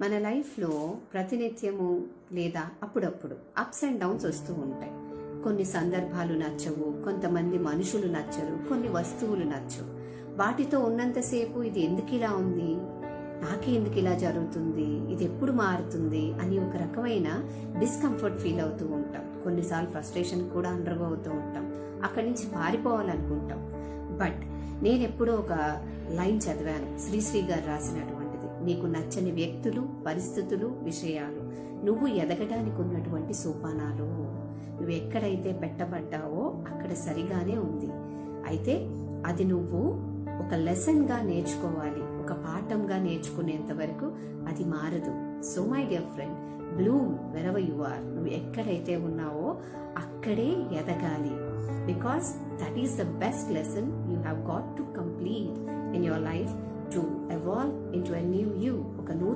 మన లైఫ్లో ప్రతినిత్యము లేదా అప్పుడప్పుడు అప్స్ అండ్ డౌన్స్ వస్తూ ఉంటాయి. కొన్ని సందర్భాలు నచ్చవు కొంతమంది మనుషులు నచ్చరు కొన్ని వస్తువులు నచ్చవు. వాటితో ఉన్నంతసేపు ఇది ఎందుకు ఇలా ఉంది? నాకే ఎందుకు ఇలా జరుగుతుంది? ఇది ఎప్పుడు మారుతుంది? అని ఒక రకమైన డిస్కంఫర్ట్ ఫీల్ అవుతూ ఉంటాం. కొన్నిసార్లు ఫ్రస్ట్రేషన్ కూడా అండర్గో అవుతూ ఉంటాం. అక్కడి నుంచి పారిపోవాలనుకుంటాం బట్ నేను ఎప్పుడో ఒక లైన్ చదివాను. శ్రీశ్రీ గారు రాసినటువంటి నీకు నచ్చని వ్యక్తులు పరిస్థితులు విషయాలు నువ్వు ఎదగడానికి ఉన్నటువంటి సోపానాలు. నువ్వు ఎక్కడైతే పెట్టబడ్డావో అక్కడ సరిగానే ఉంది. అయితే అది నువ్వు ఒక లెసన్గా నేర్చుకోవాలి. ఒక పాఠంగా నేర్చుకునేంత వరకు అది మారదు. So my dear friend bloom where you are నువ్వు ఎక్కడైతే ఉన్నావో అక్కడే ఎదగాలి. Because that is the best lesson you have got to complete in your life to evolve into a new you ఒక నూ